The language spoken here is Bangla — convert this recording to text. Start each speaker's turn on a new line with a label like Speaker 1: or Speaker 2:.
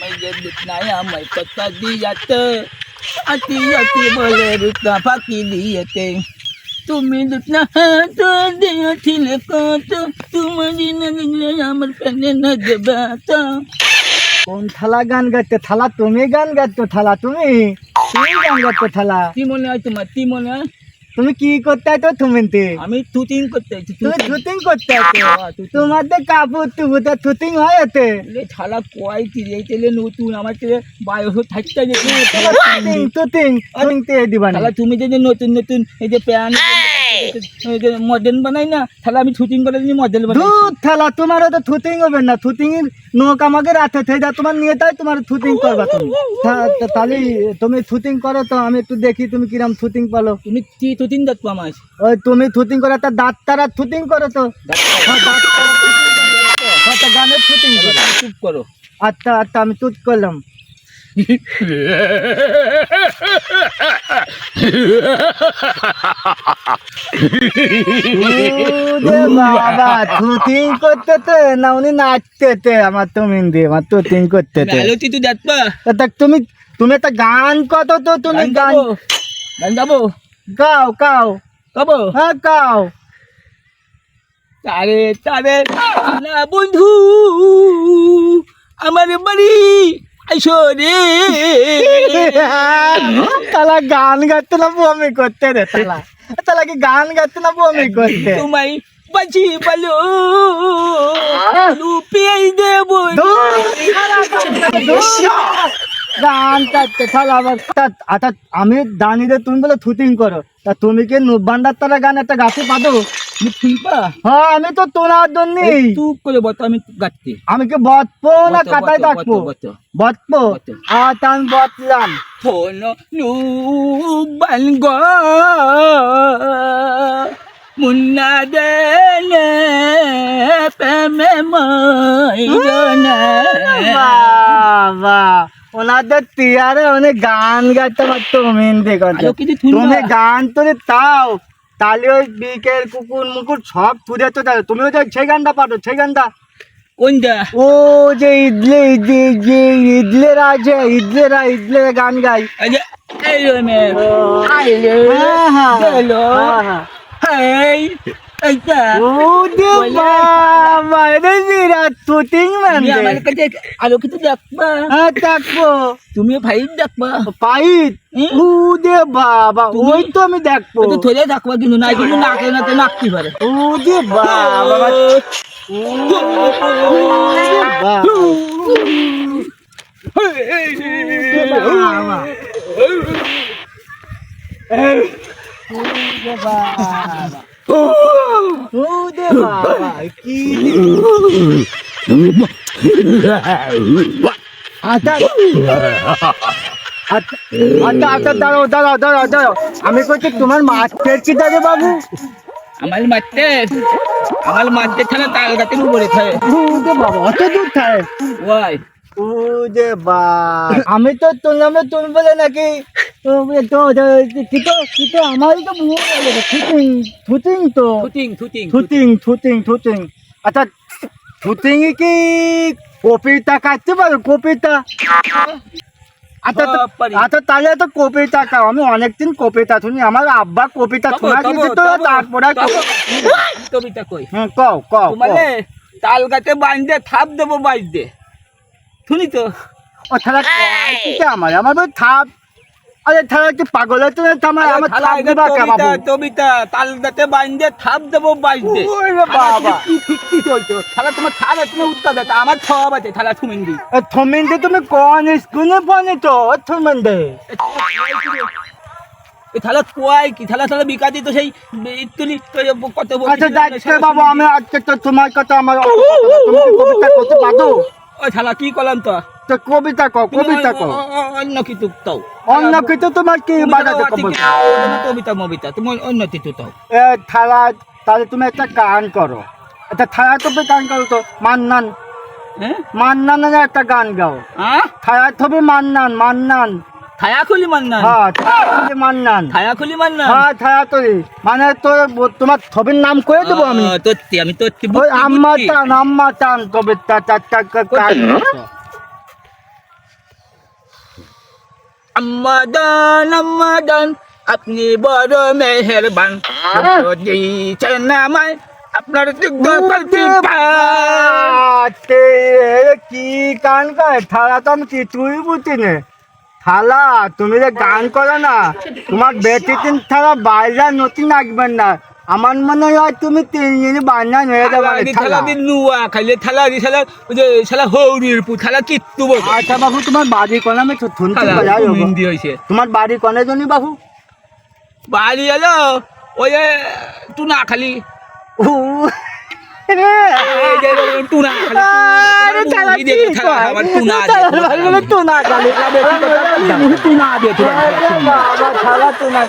Speaker 1: May gabit na yan, may patadiyate. Ati ati bole ruta pakiliyate. Tumindot na hato di atile koto. Tumadi na gila আমার প্যানে না দেবাতা
Speaker 2: কোন থালা গান গাইতে থালা তুমি গান গাইতো থালা তুমি তুমি গান গাইতো থালা
Speaker 1: কি মনে হয় তোমার কি মনে হয়
Speaker 2: তুমি কি করতে আইতো থুমিনতে?
Speaker 1: আমি থুতিং করতে আছি
Speaker 2: তুমি থুতিং। করতে আইতো
Speaker 1: হ্যাঁ,
Speaker 2: তোমার তো কাপড় তুবুতে থুতিং হয় এতে
Speaker 1: ছালা কয় কি তিরে তেলে নতুন আমার তেলে বায়ো থাকতে যেতে
Speaker 2: থুতিং থুতিং থুতিং তে দিবা
Speaker 1: না। তুমি যে যে নতুন নতুন এই যে প্যান মডেল বানাই না তাহলে আমি শুটিং করে দিই মডেল বানাই।
Speaker 2: দুধ থালা তোমারও তো থুতিং হবে না। থুতিং এর নোক আমাকে রাতে থেকে যা তোমার নিয়ে তাই তোমার থুতিং করবা তুমি। তাহলে তুমি থুতিং করো তো আমি একটু দেখি তুমি কিরম থুতিং পালো।
Speaker 1: তুমি কি শুটিং দেখব আমার
Speaker 2: ওই তুমি থুতিং করো তা দাঁত তারা থুতিং করো তো। হ্যাঁ, দাঁত তারা থুতিং করো। হ্যাঁ, গানের থুতিং করো।
Speaker 1: চুপ করো
Speaker 2: আচ্ছা আচ্ছা আমি তুত করলাম। বাবা থুতিং করতেতে না উনি নাচতেতে আমার তুমি দিয়ে আমার তুতিং করতেতে।
Speaker 1: আলো তুই দেখবা
Speaker 2: তা তুমি তুমি একটা গান কত তো তুমি গান
Speaker 1: গান গাবো?
Speaker 2: গাও গাও।
Speaker 1: গাবো?
Speaker 2: হ্যাঁ গাও।
Speaker 1: তারে তারে না বন্ধু আমার বাড়ি আইসো রে
Speaker 2: তালা গান গাইতে না বমি করতে রে তালা। তালা কি গান গাইতে না বমি করতে?
Speaker 1: তোমায় বাঁচি বলো লুপিয়ে দেবো।
Speaker 2: গান কাটতে তাহলে আবার তা- আচ্ছা আমি যে তুমি বলে থুতিং করো। তা তুমি কি নুবান্ডার তারা গান একটা গাছে পাদো
Speaker 1: শুনবা
Speaker 2: হ্যাঁ আমি তো তোমার জন্য
Speaker 1: চুপ করে বতো আমি গাচ্ছি।
Speaker 2: আমি কি বতবো না কাটাই বতলাম
Speaker 1: bango munna dene peme mai
Speaker 2: বাবা ওনাদের তিয়ারে অনেক গান গাইতে পারতো
Speaker 1: কিছু শুনবা?
Speaker 2: তুমি গান তোরে তাও তাহলে ওই বিকেল কুকুর মুকুর সব তুলে তো যাবে তুমি ওই যে সেই গানটা পাঠো সেই গানটা।
Speaker 1: কোনটা?
Speaker 2: ও যে ইদলে ইদলে যে ইডলেরা আছে ইডলেরা ইদলেরা গান গাই
Speaker 1: আইলো
Speaker 2: হ্যাঁ, হ্যাঁ। হ্যাঁ, হ্যাঁ।
Speaker 1: হেই এইটা
Speaker 2: ও দে বাবা রে বিরাট তুতিং
Speaker 1: তুমি আমার
Speaker 2: মানে
Speaker 1: কাছে আরও কিছু দেখবা
Speaker 2: হ্যাঁ দেখব
Speaker 1: তুমি ভাই দেখবা
Speaker 2: পাইত
Speaker 1: হুম?
Speaker 2: ও দে বাবা
Speaker 1: তুমি-
Speaker 2: ওই তো আমি দেখব
Speaker 1: তো ধরে থাকবা কিন্তু না কিন্তু নাকে না তো নাকতে পারে
Speaker 2: ও দে বাবা ও দে বাবা বাবা ও দে বাবা কি আমি কইছি তোমার মাছ ফেরছি দাদা বাবু
Speaker 1: আমার মারতে আমার মারতে ছাড়া তাল গাছের উপরে থাকে
Speaker 2: বাবা অত দূর থাকে ও যে বা আমি তো তোর নামে তুমি বলে নাকি? ও, এ তো কি তো তো আমারই তো মুখ থুতিং থুতিং তো।
Speaker 1: থুতিং থুতিং
Speaker 2: থুতিং থুতিং। থুতিং আচ্ছা থুতিং কি কপিতা কাটতে পারো? কপিতা আচ্ছা তো-
Speaker 1: সব
Speaker 2: আচ্ছা তাহলে তো কপিতা খাও। আমি অনেকদিন কপিতা শুনি। আমার আব্বা কপিতা শোনা দিয়েছে তো তারপরে
Speaker 1: কবিতা কই?
Speaker 2: হুম কও কও
Speaker 1: তোমালে তাল গাছে বাঁধতে থাপ দেবো বাঁধতে শুনি তো।
Speaker 2: ও কি আমার? আমার থাপ আরে থালা কি পাগল হচ্ছে না আমার আমার থাপ দিবা কে বাবু?
Speaker 1: কবিতা কবিতা তাল গাছে বাঁধতে থাপ দেবো বাঁধতে
Speaker 2: ওরে বাবা।
Speaker 1: কি ফিক্তি চলছে থালা তোমার থালা তুমি উত্তর দেয় আমার সব আছে থালা সুমিন্দি
Speaker 2: এ তুমি কোন স্কুলে পড়ে তো থমিন্দে
Speaker 1: থালা কোয়াই কি? থালা থালা বিকাতি তো সেই কত
Speaker 2: আচ্ছা বাবু আমি আজকে তো তোমার কথা আমার তুমি কি কবিতা করতে পারো?
Speaker 1: ওই থালা কি করলাম তো
Speaker 2: তো কবিতা কও কবিতা কও।
Speaker 1: অন্য কিছু তাও
Speaker 2: অন্য কিছু তোমার কি বাজাতে
Speaker 1: কবিতা মবিতা তুমি অন্য কিছু তাও
Speaker 2: এ থালা তাহলে তুমি একটা গান করো। একটা থালা গান করো তো মান্নান। মান্নানের একটা গান গাও। থালা মান্নান মান্নান।
Speaker 1: থায়া খুলি
Speaker 2: হ্যাঁ মান্নান।
Speaker 1: থায়া খুলি
Speaker 2: হ্যাঁ মানে তোর তোমার ছবির নাম করে দেবো আমি?
Speaker 1: তোত্তি আমি
Speaker 2: ওই আম্মা টান আম্মা টান তবে তা তা তা কা- কা-
Speaker 1: আম্মাদান আম্মাদান আপনি বড় মেহেরবান। দিয়েছেন আমায় আপনার
Speaker 2: কি গান গায়? থালা তো আমি কিছুই বুঝি নে থালা তুমি যে গান করো না তোমার বেটি তিন থালা বাইরে নতুন আসবেন না। আমার মনে হয় তুমি তিন দিন বান্যান হয়ে যাবে
Speaker 1: থালা
Speaker 2: থালা
Speaker 1: দি নুয়া খাইলে থালা দি থালা যে শালা হৌরির পু থালা কিত্তু বল
Speaker 2: আচ্ছা বাবু তোমার বাড়ি কোনে আমি শুনতে হোক।
Speaker 1: হিন্দি হইছে।
Speaker 2: তোমার বাড়ি কোনে জনি বাবু?
Speaker 1: বাড়ি এলো ওই টুনা খালি যে টুনা খালি টুনা
Speaker 2: টুনা গালি।
Speaker 1: টুনা দিয়ে
Speaker 2: টুনা